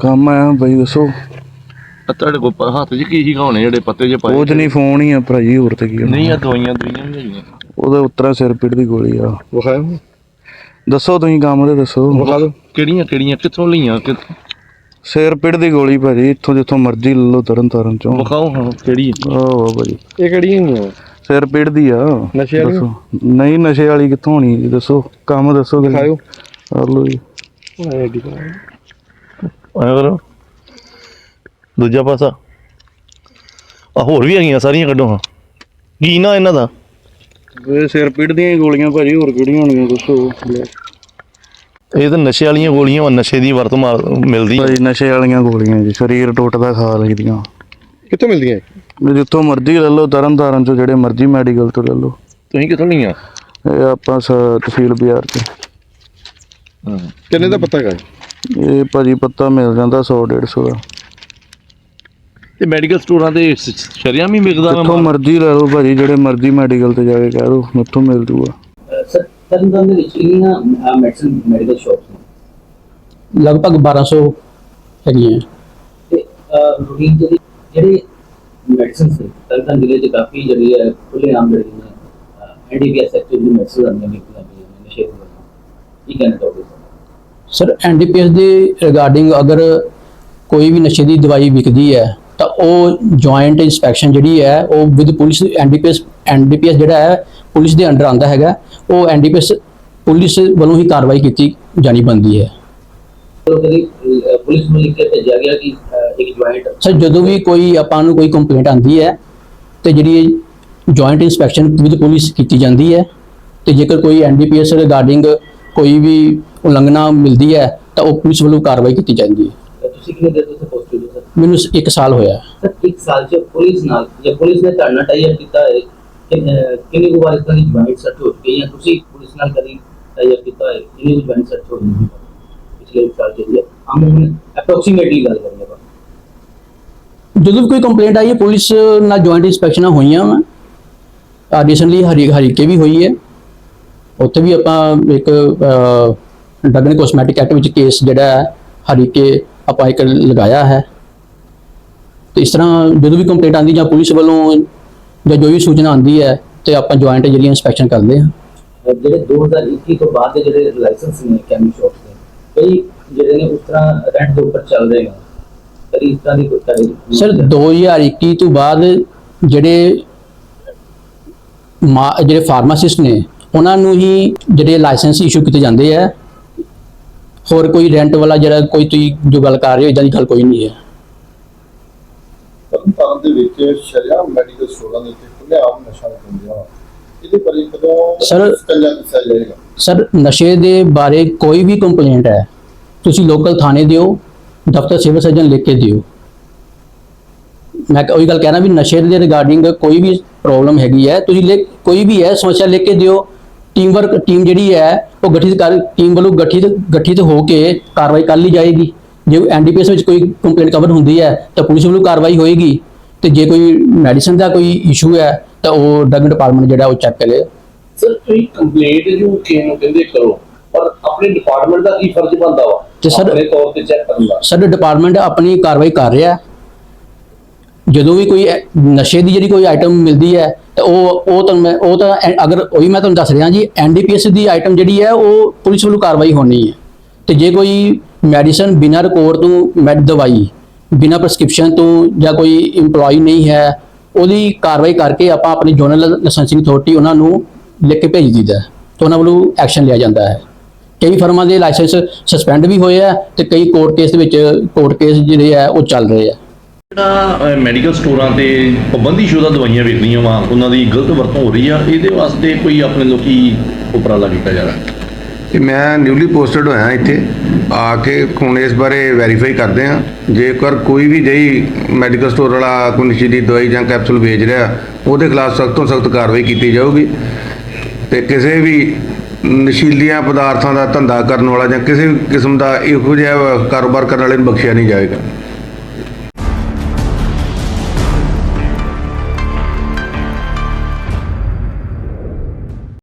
ਕੰਮ ਆਇਆ ਬਈ ਦੱਸੋ। ਆ ਤੁਹਾਡੇ ਕੋਲ ਪ- ਹੱਥ 'ਚ ਕੀ ਹੀ ਖਾਣੇ ਜਿਹੜੇ ਪੱਤੇ ਜੇ ਪਾਏ ਉਹ ਚ ਨਹੀਂ ਫੋਨ ਹੀ ਆ ਭਰਾਜੀ ਹੋਰ ਤੇ ਕੀ। ਨਹੀਂ ਆ ਦਵਾਈਆਂ ਦਵਾਈਆਂ ਵੀ ਹੈਗੀਆਂ। ਉਹਦੇ ਉੱਤਰਾ ਸਿਰ ਪੀੜ ਦੀ ਗੋਲੀ ਆ। ਵਿਖਾਓ ਦੱਸੋ ਤੁਸੀਂ ਕੰਮ ਦੇ ਦੱਸੋ। ਵਿਖਾ ਦਿਓ। ਕਿਹੜੀਆਂ ਕਿਹੜੀਆਂ ਕਿੱਥੋਂ ਲਈਆਂ ਕਿ ਸਿਰ ਪੀੜ ਦੀ ਗੋਲੀ ਭਾਜੀ ਇੱਥੋਂ ਜਿੱਥੋਂ ਮਰਜ਼ੀ ਲੈ ਲਓ ਤਰਨ ਤਾਰਨ ਚੋਂ। ਵਿਖਾਓ ਹਾਂ ਕਿਹੜੀ ਆਹ ਭਾਜੀ। ਇਹ ਕਿਹੜੀਆਂ ਹੁੰਦੀਆਂ ਸਿਰ ਪੀੜ ਦੀ ਆ। ਨਸ਼ੇ ਵਾਲੀ? ਦੱਸੋ। ਨਹੀਂ ਨਸ਼ੇ ਵਾਲੀ ਕਿੱਥੋਂ ਹੋਣੀ ਜੀ ਦੱਸੋ। ਕੰਮ ਦੱਸੋ ਕਰ ਲਓ ਜੀ। ਆਈਡੀ ਆਇਆ ਕਰੋ। ਦੂਜਾ ਪਾਸਾ। ਆ ਹੋਰ ਵੀ ਹੈਗੀਆਂ ਸਾਰੀਆਂ ਕੱਢੋ ਹਾਂ। ਕੀ ਨਾ ਇਹਨਾਂ ਦਾ? ਇਹ ਸਿਰ ਪੀੜ ਦੀਆਂ ਹੀ ਗੋਲੀਆਂ ਭਾਜੀ ਹੋਰ ਕਿਹੜੀਆਂ ਹੋਣਗੀਆਂ ਦੱਸੋ। ਇਹ ਤਾਂ ਨਸ਼ੇ ਵਾਲੀਆਂ ਗੋਲੀਆਂ ਵਾ ਨਸ਼ੇ ਦੀ ਵਰਤੋਂ ਮਾਰ- ਮਿਲਦੀ ਆ। ਭਾਜੀ ਨਸ਼ੇ ਵਾਲੀਆਂ ਗੋਲੀਆਂ ਜੀ ਸਰੀਰ ਟੁੱਟਦਾ ਖਾ ਲਈਦੀਆਂ। ਕਿੱਥੋਂ ਮਿਲਦੀਆਂ? ਵੀ ਜਿੱਥੋਂ ਮਰਜ਼ੀ ਲੈ ਲਓ ਤਰਨ ਤਾਰਨ ਚੋਂ ਜਿਹੜੇ ਮਰਜ਼ੀ ਮੈਡੀਕਲ ਤੋਂ ਲੈ ਲਓ। ਤੁਸੀਂ ਕਿੱਥੋਂ ਲਈਆਂ? ਇਹ ਆਪਾਂ ਸ- ਤਹਿਸੀਲ ਬਾਜ਼ਾਰ ਚ। ਕਿੰਨੇ ਦਾ ਪਤਾ ਹੈਗਾ? ਇਹ ਭਾਜੀ ਪੱਤਾ ਮਿਲ ਜਾਂਦਾ 100 150 ਦਾ। ਤੇ ਮੈਡੀਕਲ ਸਟੋਰਾਂ ਤੇ ਸ਼ਰਿਆਂ ਵੀ ਵਿਕਦਾ ਵਾ ਜਿੱਥੋਂ ਮਰਜ਼ੀ ਲੈ ਲਓ ਭਾਜੀ ਜਿਹੜੇ ਮਰਜ਼ੀ ਮੈਡੀਕਲ ਤੇ ਜਾ ਕੇ ਕਹਿ ਦੋ ਉੱਥੋਂ ਮਿਲ ਜੂਗਾ। ਸਰ ਤਰਨਤਾਰਨ ਦੇ ਵਿੱਚ ਕਿੰਨੀਆਂ ਮੈਡੀਸਨ ਮੈਡੀਕਲ ਸ਼ਾਪਸ ਨੇ? ਲਗਭਗ 1200 ਹੈਗੀਆਂ। ਤੇ ਰੂਟੀਨ ਜਿਹੜੀ ਜਿਹੜੇ ਮੈਡੀਸਨ ਸੀ ਤਰਨਤਾਰਨ ਜ਼ਿਲ੍ਹੇ 'ਚ ਕਾਫੀ ਜਿਹੜੀ ਹੈ ਖੁੱਲੇ ਆਮ ਜਿਹੜੀ ਨੇ ਐਨਡੀਪੀਐਸ ਐਕਟਿਵ ਦੀ ਮੈਡੀਸਨ ਆਉਂਦੀਆਂ ਨੇ ਪੰਜਾਬੀ ਨਸ਼ੇ ਦੇ ਵੱਲੋਂ ਕੀ ਕਹਿਣਾ ਚਾਹੋਗੇ ਸਰ ਐਨਡੀਪੀਐਸ ਦੇ ਰਿਗਾਰਡਿੰਗ ਅਗਰ ਕੋਈ ਵੀ ਨਸ਼ੇ ਦੀ ਦਵਾਈ ਵਿਕਦੀ ਹੈ ਤਾਂ ਉਹ ਜੁਆਇੰਟ ਇਨਸਪੈਕਸ਼ਨ ਜਿਹੜੀ ਹੈ ਉਹ ਵਿਦ ਪੁਲਿਸ ਐਨਡੀਪੀਐਸ ਐਨਡੀਪੀਐਸ ਜਿਹੜਾ ਹੈ ਪੁਲਿਸ ਦੇ ਅੰਡਰ ਆਂਦਾ ਹੈਗਾ ਉਹ ਐਨਡੀਪੀਐਸ ਪੁਲਿਸ ਵੱਲੋਂ ਹੀ ਕਾਰਵਾਈ ਕੀਤੀ ਜਾਣੀ ਬੰਦੀ ਹੈ। ਚਲੋ ਕਦੀ ਅਹ, ਪੁਲਿਸ ਨੂੰ ਲਿਖ ਕੇ ਭੇਜਿਆ ਗਿਆ ਕਿ ਅਹ, ਇੱਕ ਜੁਆਇੰਟ ਸਰ ਜਦੋਂ ਵੀ ਕੋਈ ਆਪਾਂ ਨੂੰ ਕੋਈ ਕੰਪਲੇਂਟ ਆਂਦੀ ਹੈ ਤੇ ਜਿਹੜੀ ਜੁਆਇੰਟ ਇਨਸਪੈਕਸ਼ਨ ਵਿਦ ਪੁਲਿਸ ਕੀਤੀ ਜਾਂਦੀ ਹੈ ਤੇ ਜੇਕਰ ਕੋਈ ਐਨਡੀਪੀਐਸ ਰਿਗਾਰਡਿੰਗ ਕੋਈ ਵੀ ਉਲੰਘਣਾ ਮਿਲਦੀ ਹੈ ਤਾਂ ਉਹ ਪੁਲਿਸ ਵੱਲੋਂ ਕਾਰਵਾਈ ਕੀਤੀ ਜਾਂਦੀ ਹੈ। ਤੁਸੀਂ ਕਿੰਨੇ ਦੇਰ ਤੋਂ ਪਹੁੰਚੇ ਹੋ ਸਰ ਮੈਨੂੰ 1 ਸਾਲ ਹੋਇਆ। ਸਰ ਇੱਕ ਸਾਲ 'ਚ ਪੁਲਿਸ ਨਾਲ ਜਾਂ ਪੁਲਿਸ ਨੇ ਤੁਹਾਡੇ ਨਾਲ ਟਾਈ ਕੀਤਾ ਹੈ ਕਿੰਨੀ ਕੁ ਵਾਰ ਇਸ ਤਰ੍ਹਾਂ ਦੀ ਜੁਆਇੰਟ ਸਰਚ ਹੋ ਹੈ ਜਾਂ ਤੁਸੀਂ ਪੁਲਿਸ ਨਾਲ ਕਦੀ ਟਾਈ ਕੀਤਾ ਹੈ ਕਿੰਨੀ ਕੁ ਜੁਆਇੰਟ ਸਰਚ ਹੋ ਹੈ ਪਿਛਲੇ ਸਾਲ ਜਿਹੜੀ ਹੈ? ਹਮ ਅਪਰੋਕਸੀਮੇਟਲੀ ਗੱਲ ਕਰੀਏ ਆਪਾਂ। ਜਦੋਂ ਵੀ ਕੋਈ ਕੰਪਲੇਂਟ ਆਈ ਹੈ ਪੁਲਿਸ ਨਾਲ ਜੁਆਇੰਟ ਇਨਸਪੈਕਸ਼ਨਾਂ ਹੋਈਆਂ ਵਾ। ਰੀਸੈਂਟਲੀ ਹਰੀ ਹਰੀਕੇ ਵੀ ਹੋਈ ਹੈ। ਉੱਥੇ ਵੀ ਆਪਾਂ ਇੱਕ ਐਂਡ ਕੋਸਮੈਟਿਕ ਐਕਟ ਵਿੱਚ ਕੇਸ ਜਿਹੜਾ ਹੈ ਹਰੀਕੇ ਆਪਾਂ ਇੱਕ ਲਗਾਇਆ ਹੈ। ਤੇ ਇਸ ਤਰ੍ਹਾਂ ਜਦੋਂ ਵੀ ਕੰਪਲੇਂਟ ਆਉਂਦੀ ਜਾਂ ਪੁਲਿਸ ਵੱਲੋਂ ਜਾਂ ਜੋ ਵੀ ਸੂਚਨਾ ਆਉਂਦੀ ਹੈ ਤੇ ਆਪਾਂ ਜੁਆਇੰਟ ਜਿਹੜੀ ਇਨਸਪੈਕਸ਼ਨ ਕਰਦੇ ਹਾਂ। ਜਿਹੜੇ 2021 ਤੋਂ ਬਾਅਦ ਦੇ ਜਿਹੜੇ ਲਾਇਸੈਂਸ ਨੇ ਕੈਮੀ ਸ਼ਾਪਸ ਦੇ ਕਈ ਜਿਹੜੇ ਨੇ ਉਸ ਤਰ੍ਹਾਂ ਰੈਂਟ ਦੇ ਉੱਪਰ ਚੱਲ ਰਹੇ ਨੇ। ਕਦੀ ਇਸ ਤਰ੍ਹਾਂ ਦੀ ਕੋਈ ਕਰੀ ਸਰ 2021 ਤੋਂ ਬਾਅਦ ਜਿਹੜੇ ਜਿਹੜੇ ਫਾਰਮਾਸਿਸਟ ਨੇ ਉਹਨਾਂ ਨੂੰ ਹੀ ਜਿਹੜੇ ਲਾਇਸੈਂਸ ਇਸ਼ੂ ਕੀਤੇ ਜਾਂਦੇ ਆ ਹੋਰ ਕੋਈ ਰੈਂਟ ਵਾਲਾ ਜਿਹੜਾ ਕੋਈ ਤੁਸੀਂ ਜੋ ਗੱਲ ਕਰ ਰਹੇ ਹੋ ਇਦਾਂ ਦੀ ਗੱਲ ਕੋਈ ਨਹੀਂ ਹੈ। ਤਰਨਤਾਰਨ ਦੇ ਵਿੱਚ ਸ਼ਰਿਆ ਮੈਡੀਕਲ ਸਟੋਰਾਂ ਦੇ ਉੱਤੇ ਖੁੱਲੇ ਆਮ ਨਸ਼ਾ ਹੁੰਦਾ ਵਾ ਇਹਦੇ ਬਾਰੇ ਕਦੋਂ Sir- ਕੰਜਾ ਦੱਸਿਆ ਜਾਏਗਾ? ਸਰ ਨਸ਼ੇ ਦੇ ਬਾਰੇ ਕੋਈ ਵੀ ਕੰਪਲੇਂਟ ਹੈ ਤੁਸੀਂ ਲੋਕਲ ਥਾਣੇ ਦਿਓ ਦਫ਼ਤਰ ਸਿਵਲ ਸਰਜਨ ਲਿਖ ਕੇ ਦਿਓ। ਮੈਂ ਉਹੀ ਗੱਲ ਕਹਿਣਾ ਵੀ ਨਸ਼ੇ ਦੇ ਰਿਗਾਰਡਿੰਗ ਕੋਈ ਵੀ ਪ੍ਰੋਬਲਮ ਹੈਗੀ ਹੈ ਤੁਸੀਂ ਲਿਖ ਕੋਈ ਵੀ ਹੈ ਸਮੱਸਿਆ ਲਿਖ ਕੇ ਦਿਓ ਟੀਮ ਵਰਕ ਟੀਮ ਜਿਹੜੀ ਹੈ ਉਹ ਗਠਿਤ ਕਰ ਟੀਮ ਵੱਲੋਂ ਗਠਿਤ ਗਠਿਤ ਹੋ ਕੇ ਕਾਰਵਾਈ ਕਰ ਲਈ ਜਾਏਗੀ। ਜੇ ਐਨਡੀਪੀਐਸ ਵਿੱਚ ਕੋਈ ਕੰਪਲੇਂਟ ਕਵਰ ਹੁੰਦੀ ਹੈ ਤਾਂ ਪੁਲਿਸ ਵੱਲੋਂ ਕਾਰਵਾਈ ਹੋਏਗੀ। ਤੇ ਜੇ ਕੋਈ ਮੈਡੀਸਨ ਦਾ ਕੋਈ ਇਸ਼ੂ ਹੈ ਤਾਂ ਉਹ ਡਰਗ ਡਿਪਾਰਟਮੈਂਟ ਜਿਹੜਾ ਉਹ ਚੈੱਕ ਕਰੇ। ਸਰ ਤੁਸੀਂ ਕੰਪਲੇਂਟ ਨੂੰ ਕਿਹਨੂੰ ਕਹਿੰਦੇ ਕਰੋ ਪਰ ਆਪਣੇ ਡਿਪਾਰਟਮੈਂਟ ਦਾ ਕੀ ਫਰਜ਼ ਬਣਦਾ ਵਾ? ਤੇ ਆਪਣੇ ਤੌਰ ਤੇ ਚੈੱਕ ਕਰਨ ਦਾ। ਸਾਡੇ ਡਿਪਾਰਟਮੈਂਟ ਆਪਣੀ ਕਾਰਵਾਈ ਕਰ ਰਿਹਾ ਹੈ। ਜਦੋਂ ਵੀ ਕੋਈ ਨਸ਼ੇ ਦੀ ਜਿਹੜੀ ਕੋਈ ਆਈਟਮ ਮਿਲਦੀ ਹੈ, ਤਾਂ ਉਹ ਉਹ ਤੁਹਾਨੂੰ ਮੈਂ, ਉਹ ਤਾਂ, ਐ- ਅਗਰ ਉਹੀ ਮੈਂ ਤੁਹਾਨੂੰ ਦੱਸ ਰਿਹਾ ਜੀ ਐਨਡੀਪੀਐਸ ਦੀ ਆਈਟਮ ਜਿਹੜੀ ਹੈ, ਉਹ ਪੁਲਿਸ ਵੱਲੋਂ ਕਾਰਵਾਈ ਹੋਣੀ ਹੈ। ਤੇ ਜੇ ਕੋਈ ਮੈਡੀਸਨ ਬਿਨਾਂ ਰਿਕਾਰਡ ਤੋਂ ਮੈਡ ਦਵਾਈ, ਬਿਨਾਂ ਪ੍ਰਸਕ੍ਰਿਪਸ਼ਨ ਤੋਂ ਜਾਂ ਕੋਈ EMPLOYE ਨਹੀਂ ਹੈ, ਉਹਦੀ ਕਾਰਵਾਈ ਕਰਕੇ ਆਪਾਂ ਆਪਣੀ ਜੋਨਲ ਲਾਇਸੈਂਸਿੰਗ ਅਥਾਰਟੀ ਉਹਨਾਂ ਨੂੰ ਲਿਖ ਕੇ ਭੇਜ ਦਿੰਦਾ ਤੇ ਉਹਨਾਂ ਵੱਲੋਂ ਐਕਸ਼ਨ ਲਿਆ ਜਾਂਦਾ ਹੈ। ਕਈ ਫਰਮਾਂ ਦੇ ਲਾਇਸੈਂਸ ਸਸਪੈਂਡ ਵੀ ਹੋਏ ਆ ਤੇ ਕਈ ਕੋਰਟ ਕੇਸ ਦੇ ਵਿੱਚ ਕੋਰਟ ਕੇਸ ਜਿਹੜੇ ਆ ਉਹ ਚੱਲ ਰਹੇ ਆ ਜਿਹੜਾ ਮੈਡੀਕਲ ਸਟੋਰਾਂ ਤੇ ਪਾਬੰਦੀਸ਼ੁਦਾ ਦਵਾਈਆਂ ਵੇਚਦੀਆਂ ਵਾ, ਉਹਨਾਂ ਦੀ ਗਲਤ ਵਰਤੋਂ ਹੋ ਰਹੀ ਆ, ਇਹਦੇ ਵਾਸਤੇ ਕੋਈ ਆਪਣੇ ਲੋਕੀ ਉਪਰਾਲਾ ਕੀਤਾ ਜਾ ਰਿਹਾ? ਤੇ ਮੈਂ ਨਿਊਲੀ ਪੋਸਟਡ ਹੋਇਆ ਇੱਥੇ, ਆ ਕੇ ਹੁਣ ਇਸ ਬਾਰੇ ਵੈਰੀਫਾਈ ਕਰਦੇ ਆ ਜੇਕਰ ਕੋਈ ਵੀ ਜਈ ਮੈਡੀਕਲ ਸਟੋਰ ਵਾਲਾ ਕੋਈ ਨਸ਼ੀਲੀ ਦੀ ਦਵਾਈ ਜਾਂ ਕੈਪਸੂਲ ਵੇਚ ਰਿਹਾ, ਉਹਦੇ ਖਿਲਾਫ ਸਖਤ ਤੋਂ ਸਖਤ ਕਾਰਵਾਈ ਕੀਤੀ ਜਾਊਗੀ। ਤੇ ਕਿਸੇ ਵੀ ਨਸ਼ੀਲੀਆਂ ਪਦਾਰਥਾਂ ਦਾ ਧੰਦਾ ਕਰਨ ਵਾਲਾ ਜਾਂ ਕਿਸੇ ਵੀ ਕਿਸਮ ਦਾ ਇਹੋ ਜਿਹਾ ਕਾਰੋਬਾਰ ਕਰਨ ਵਾਲੇ ਨੂੰ ਬਖਸ਼ਿਆ ਨਹੀਂ ਜਾਏਗਾ